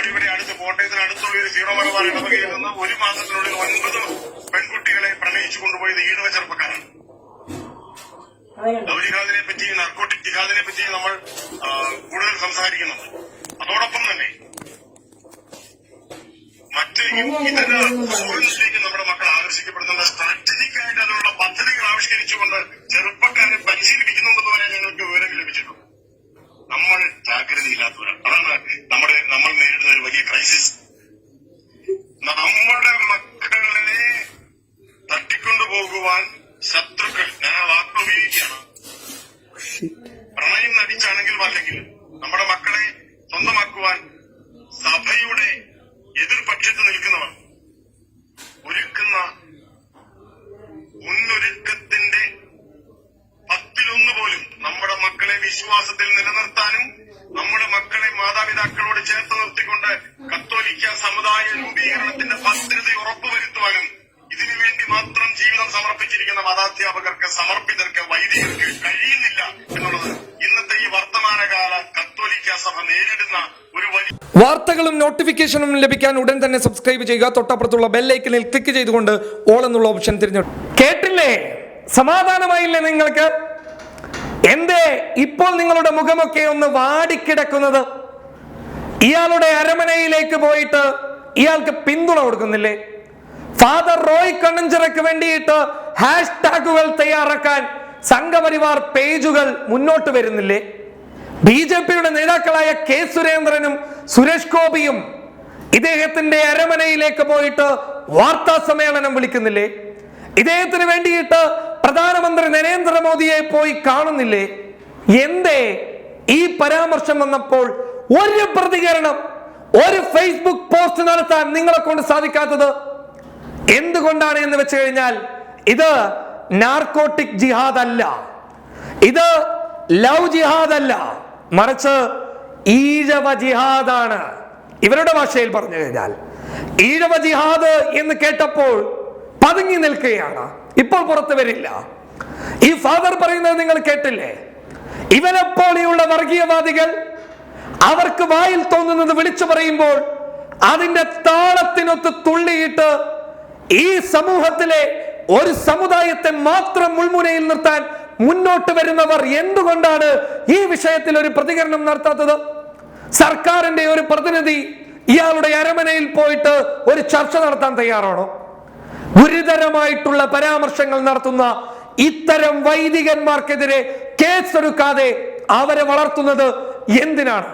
നമ്മുടെ ഇവിടെ അടുത്ത് കോട്ടയത്തിന് അടുത്തുള്ള ഒരു സീറോ മലബാർ ഇടവകയിൽ നിന്ന് ഒരു മാസത്തിനുള്ളിൽ ഒൻപത് പെൺകുട്ടികളെ പ്രണയിച്ചു കൊണ്ടുപോയത് ഈഴവ ചെറുപ്പക്കാരാണ്. ലവ് പറ്റി നർക്കോട്ടിക് ജിഹാദിനെ പറ്റി നമ്മൾ കൂടുതൽ സംസാരിക്കുന്നത് അതോടൊപ്പം തന്നെ മറ്റ് ഇതര സൗഹൃദത്തിലേക്ക് നമ്മുടെ മക്കൾ ആകർഷിക്കപ്പെടുന്നുണ്ട്. സ്ട്രാറ്റജിക് ആയിട്ട് അതിനുള്ള പദ്ധതികൾ ആവിഷ്കരിച്ചുകൊണ്ട് ചെറുപ്പക്കാരെ പരിശീലിപ്പിക്കുന്നുണ്ടെന്ന് വരെ ഞങ്ങൾക്ക് വിവരം ലഭിച്ചിട്ടുണ്ട് നമ്മൾ ജാഗ്രതയില്ലാത്തവരാണ് അതാണ് നമ്മുടെ നമ്മൾ നേരിടുന്ന ഒരു വലിയ ക്രൈസിസ് നമ്മുടെ മക്കളെ തട്ടിക്കൊണ്ടുപോകുവാൻ ശത്രുക്കൾ ഞാൻ ആ വാക്ക് ഉപയോഗിക്കുകയാണ് പ്രണയം നടിച്ചാണെങ്കിലും അല്ലെങ്കിലും നമ്മുടെ മക്കളെ സ്വന്തമാക്കുവാൻ സഭയുടെ എതിർപക്ഷത്ത് നിൽക്കുന്നവർ ഒരുക്കുന്ന മുന്നൊരുക്കത്തിന്റെ പത്തിലൊന്ന് പോലും നമ്മുടെ മക്കളെ വിശ്വാസത്തിൽ നിലനിർത്താനും നമ്മുടെ മക്കളെ മാതാപിതാക്കളോട് ചേർത്ത് നിർത്തിക്കൊണ്ട് കത്തോലിക്ക സമുദായ രൂപീകരണത്തിന്റെ ഭദ്രത ഉറപ്പുവരുത്തുവാനും ഇതിനുവേണ്ടി മാത്രം ജീവിതം സമർപ്പിച്ചിരിക്കുന്ന മതാധ്യാപകർക്ക് സമർപ്പിതർക്ക് വൈദികർക്ക് കഴിയുന്നില്ല എന്നുള്ളത് ഇന്നത്തെ ഈ വർത്തമാനകാല കത്തോലിക്ക സഭ നേരിടുന്ന ഒരു വലിയ വാർത്തകളും നോട്ടിഫിക്കേഷനും ലഭിക്കാൻ ഉടൻ തന്നെ സബ്സ്ക്രൈബ് ചെയ്യുക. തൊട്ടപ്പുറത്തുള്ള ബെല്ലൈക്കനിൽ ക്ലിക്ക് ചെയ്തുകൊണ്ട് ഓൾ എന്നുള്ള ഓപ്ഷൻ തിരഞ്ഞെടുക്കും കേട്ടില്ലേ? സമാധാനമായില്ലേ നിങ്ങൾക്ക്? എന്തേ? ഇപ്പോൾ നിങ്ങളുടെ മുഖമൊക്കെ ഒന്ന് വാടിക്കിടക്കുന്നത്. ഇയാളുടെ അരമനയിലേക്ക് പോയിട്ട് ഇയാൾക്ക് പിന്തുണ കൊടുക്കുന്നില്ലേ? ഫാദർ റോയ് കണ്ണഞ്ചിറയ്ക്ക് വേണ്ടിയിട്ട് ഹാഷ്ടാഗുകൾ തയ്യാറാക്കാൻ സംഘപരിവാർ പേജുകൾ മുന്നോട്ട് വരുന്നില്ലേ? ബി ജെ പിയുടെ നേതാക്കളായ കെ സുരേന്ദ്രനും സുരേഷ് ഗോപിയും ഇദ്ദേഹത്തിന്റെ അരമനയിലേക്ക് പോയിട്ട് വാർത്താ സമ്മേളനം വിളിക്കുന്നില്ലേ? ഇദ്ദേഹത്തിന് വേണ്ടിയിട്ട് പ്രധാനമന്ത്രി നരേന്ദ്രമോദിയെ പോയി കാണുന്നില്ലേ? എന്തേ ഈ പരാമർശം വന്നപ്പോൾ ഒരു പ്രതികരണം ഒരു ഫേസ്ബുക്ക് പോസ്റ്റ് നടത്താൻ നിങ്ങളെ കൊണ്ട് സാധിക്കാത്തത് എന്തുകൊണ്ടാണ് എന്ന് വെച്ച് കഴിഞ്ഞാൽ ഇത് നാർക്കോട്ടിക് ജിഹാദ് അല്ല ഇത് ലവ് ജിഹാദ് അല്ല മറിച്ച് ഈഴവ ജിഹാദാണ്. ഇവരുടെ ഭാഷയിൽ പറഞ്ഞു കഴിഞ്ഞാൽ ഈഴവ ജിഹാദ് എന്ന് കേട്ടപ്പോൾ പതുങ്ങി നിൽക്കുകയാണ്. ഇപ്പോൾ പുറത്തു വരില്ല. ഈ ഫാദർ പറയുന്നത് നിങ്ങൾ കേട്ടില്ലേ? ഇവനെപ്പോലെയുള്ള വർഗീയവാദികൾ അവർക്ക് വായിൽ തോന്നുന്നത് വിളിച്ചു പറയുമ്പോൾ അതിന്റെ താളത്തിനൊത്ത് തുള്ളിയിട്ട് ഈ സമൂഹത്തിലെ ഒരു സമുദായത്തെ മാത്രം മുൾമുനയിൽ നിർത്താൻ മുന്നോട്ട് വരുന്നവർ എന്തുകൊണ്ടാണ് ഈ വിഷയത്തിൽ ഒരു പ്രതികരണം നടത്താത്തത്? സർക്കാരിന്റെ ഒരു പ്രതിനിധി ഇയാളുടെ അരമനയിൽ പോയിട്ട് ഒരു ചർച്ച നടത്താൻ തയ്യാറാണോ? ഗുരുതരമായിട്ടുള്ള പരാമർശങ്ങൾ നടത്തുന്ന ഇത്തരം വൈദികന്മാർക്കെതിരെ കേസെടുക്കാതെ അവരെ വളർത്തുന്നത് എന്തിനാണ്?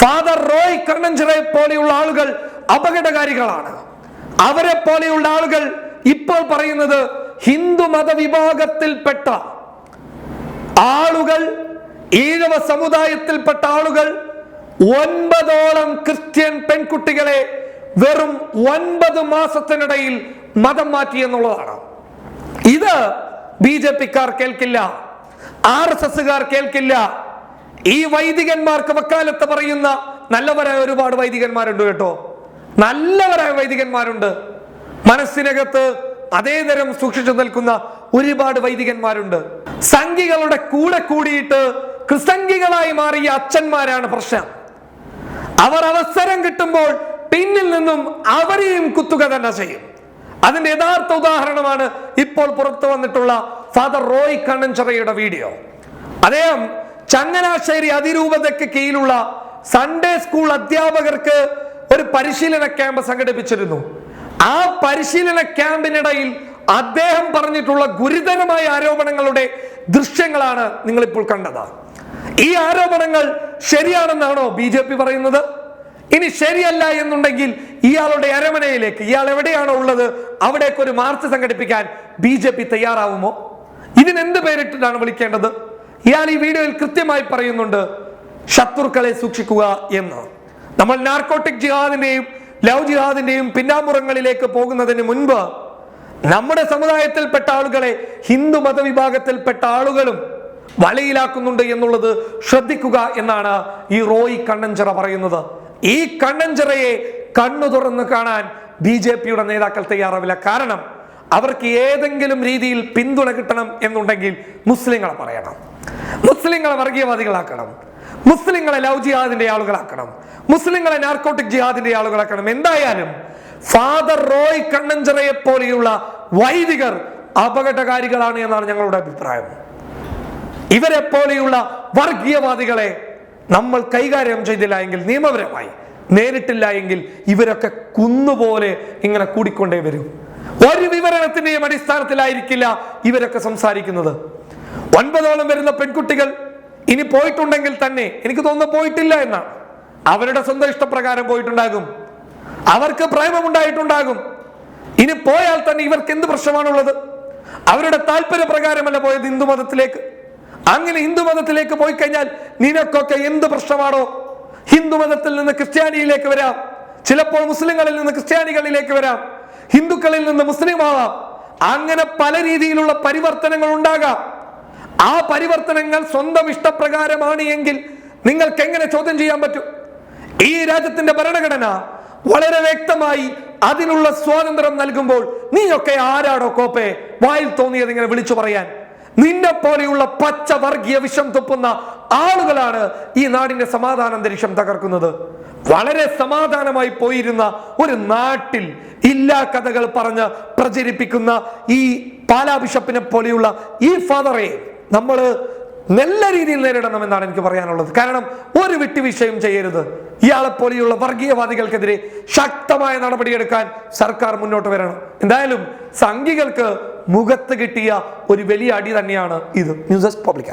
ഫാദർ റോയ് കണ്ണഞ്ചിറയെ പോലെയുള്ള ആളുകൾ അപകടകാരികളാണ്. അവരെ പോലെയുള്ള ആളുകൾ ഇപ്പോൾ പറയുന്നത് ഹിന്ദു മതവിഭാഗത്തിൽപ്പെട്ട ആളുകൾ ഈഴവ സമുദായത്തിൽപ്പെട്ട ആളുകൾ ഒൻപതോളം ക്രിസ്ത്യൻ പെൺകുട്ടികളെ വെറും ഒൻപത് മാസത്തിനിടയിൽ മതം മാറ്റി എന്നുള്ളതാണ്. ഇത് ബി ജെ പിക്കാർ കേൾക്കില്ല ആർ എസ് എസുകാർ കേൾക്കില്ല ഈ വൈദികന്മാർക്ക് വക്കാലത്ത് പറയുന്ന നല്ലവരായ ഒരുപാട് വൈദികന്മാരുണ്ട് കേട്ടോ. നല്ലവരായ വൈദികന്മാരുണ്ട്. മനസ്സിനകത്ത് അതേതരം സൂക്ഷിച്ചു നിൽക്കുന്ന ഒരുപാട് വൈദികന്മാരുണ്ട്. സംഘികളുടെ കൂടെ കൂടിയിട്ട് ക്രിസംഖികളായി മാറിയ അച്ഛന്മാരാണ് പ്രശ്നം. അവർ അവസരം കിട്ടുമ്പോൾ പിന്നിൽ നിന്നും അവരെയും കുത്തുക തന്നെ ചെയ്യും. അതിന്റെ യഥാർത്ഥ ഉദാഹരണമാണ് ഇപ്പോൾ പുറത്തു വന്നിട്ടുള്ള ഫാദർ റോയ് കണ്ണൻചറയുടെ വീഡിയോ. അദ്ദേഹം ചങ്ങനാശ്ശേരി അതിരൂപതയ്ക്ക് കീഴിലുള്ള സൺഡേ സ്കൂൾ അധ്യാപകർക്ക് ഒരു പരിശീലന ക്യാമ്പ് സംഘടിപ്പിച്ചിരുന്നു. ആ പരിശീലന ക്യാമ്പിനിടയിൽ അദ്ദേഹം പറഞ്ഞിട്ടുള്ള ഗുരുതരമായ ആരോപണങ്ങളുടെ ദൃശ്യങ്ങളാണ് നിങ്ങൾ ഇപ്പോൾ കണ്ടത്. ഈ ആരോപണങ്ങൾ ശരിയാണെന്നാണോ ബി ജെ പി പറയുന്നത്? ഇനി ശരിയല്ല എന്നുണ്ടെങ്കിൽ ഇയാളുടെ അരമനയിലേക്ക് ഇയാൾ എവിടെയാണോ ഉള്ളത് അവിടേക്ക് ഒരു മാർച്ച് സംഘടിപ്പിക്കാൻ ബി ജെ പി തയ്യാറാവുമോ? ഇതിനെന്ത് പേരിട്ടിട്ടാണ് വിളിക്കേണ്ടത്? ഇയാൾ ഈ വീഡിയോയിൽ കൃത്യമായി പറയുന്നുണ്ട് ശത്രുക്കളെ സൂക്ഷിക്കുക എന്ന്. നമ്മൾ നാർക്കോട്ടിക് ജിഹാദിന്റെയും ലവ് ജിഹാദിന്റെയും പിന്നാമ്പുറങ്ങളിലേക്ക് പോകുന്നതിന് മുൻപ് നമ്മുടെ സമുദായത്തിൽപ്പെട്ട ആളുകളെ ഹിന്ദു മതവിഭാഗത്തിൽപ്പെട്ട ആളുകളും വലയിലാക്കുന്നുണ്ട് എന്നുള്ളത് ശ്രദ്ധിക്കുക എന്നാണ് ഈ റോയി കണ്ണഞ്ചിറ പറയുന്നത്. ഈ കണ്ണഞ്ചിറയെ കണ്ണു തുറന്ന് കാണാൻ ബി ജെ പിയുടെ നേതാക്കൾ തയ്യാറാവില്ല. കാരണം അവർക്ക് ഏതെങ്കിലും രീതിയിൽ പിന്തുണ കിട്ടണം എന്നുണ്ടെങ്കിൽ മുസ്ലിങ്ങളെ പറയണം. മുസ്ലിങ്ങളെ വർഗീയവാദികളാക്കണം. മുസ്ലിങ്ങളെ ലൗജിയാദിന്റെ ആളുകളാക്കണം മുസ്ലിങ്ങളെ നാർക്കോട്ടിക് ജിഹാദിന്റെ ആളുകളാക്കണം. എന്തായാലും ഫാദർ റോയ് കണ്ണഞ്ചറയെ പോലെയുള്ള വൈദികർ അപകടകാരികളാണ് എന്നാണ് ഞങ്ങളുടെ അഭിപ്രായം. ഇവരെ പോലെയുള്ള വർഗീയവാദികളെ നമ്മൾ കൈകാര്യം ചെയ്തില്ല എങ്കിൽ നിയമപരമായി നേരിട്ടില്ല എങ്കിൽ ഇവരൊക്കെ കുന്നുപോലെ ഇങ്ങനെ കൂടിക്കൊണ്ടേ വരും. ഒരു വിവരണത്തിന്റെയും അടിസ്ഥാനത്തിലായിരിക്കില്ല ഇവരൊക്കെ സംസാരിക്കുന്നത്. ഒൻപതോളം വരുന്ന പെൺകുട്ടികൾ ഇനി പോയിട്ടുണ്ടെങ്കിൽ തന്നെ എനിക്ക് തോന്നുന്നു പോയിട്ടില്ല എന്നാണ്. അവരുടെ സ്വന്തം ഇഷ്ടപ്രകാരം പോയിട്ടുണ്ടാകും. അവർക്ക് പ്രേമമുണ്ടായിട്ടുണ്ടാകും. ഇനി പോയാൽ തന്നെ ഇവർക്ക് എന്ത് പ്രശ്നമാണുള്ളത്? അവരുടെ താല്പര്യ പ്രകാരമല്ല പോയത് ഹിന്ദു മതത്തിലേക്ക്. അങ്ങനെ ഹിന്ദു മതത്തിലേക്ക് പോയി കഴിഞ്ഞാൽ നിനക്കൊക്കെ എന്ത് പ്രശ്നമാണോ? ഹിന്ദു മതത്തിൽ നിന്ന് ക്രിസ്ത്യാനിയിലേക്ക് വരാം. ചിലപ്പോൾ മുസ്ലിങ്ങളിൽ നിന്ന് ക്രിസ്ത്യാനികളിലേക്ക് വരാം. ഹിന്ദുക്കളിൽ നിന്ന് മുസ്ലിം ആവാം അങ്ങനെ പല രീതിയിലുള്ള പരിവർത്തനങ്ങൾ ഉണ്ടാകാം. ആ പരിവർത്തനങ്ങൾ സ്വന്തം ഇഷ്ടപ്രകാരമാണ് എങ്കിൽ നിങ്ങൾക്ക് എങ്ങനെ ചോദ്യം ചെയ്യാൻ പറ്റും? ഈ രാജ്യത്തിന്റെ ഭരണഘടന വളരെ വ്യക്തമായി അതിനുള്ള സ്വാതന്ത്ര്യം നൽകുമ്പോൾ നീയൊക്കെ ആരാടോ കോപ്പെ? വായിൽ തോന്നിയത് ഇങ്ങനെ വിളിച്ചു പറയാൻ. നിന്നെ പോലെയുള്ള പച്ച വർഗീയ വിഷം തുപ്പുന്ന ആളുകളാണ് ഈ നാടിന്റെ സമാധാന അന്തരീക്ഷം തകർക്കുന്നത്. വളരെ സമാധാനമായി പോയിരുന്ന ഒരു നാട്ടിൽ ഇല്ലാ കഥകൾ പറഞ്ഞ് പ്രചരിപ്പിക്കുന്ന ഈ പാലാ ബിഷപ്പിനെ പോലെയുള്ള ഈ ഫാദറെ നമ്മൾ നല്ല രീതിയിൽ നേരിടണം എന്നാണ് എനിക്ക് പറയാനുള്ളത്. കാരണം ഒരു വിട്ടുവീഴ്ചയും ചെയ്യരുത്. ഇയാളെ പോലെയുള്ള വർഗീയവാദികൾക്കെതിരെ ശക്തമായ നടപടിയെടുക്കാൻ സർക്കാർ മുന്നോട്ട് വരണം. എന്തായാലും സംഘികൾക്ക് മുഖത്ത് കിട്ടിയ ഒരു വലിയ അടി തന്നെയാണ് ഇത്. News desk public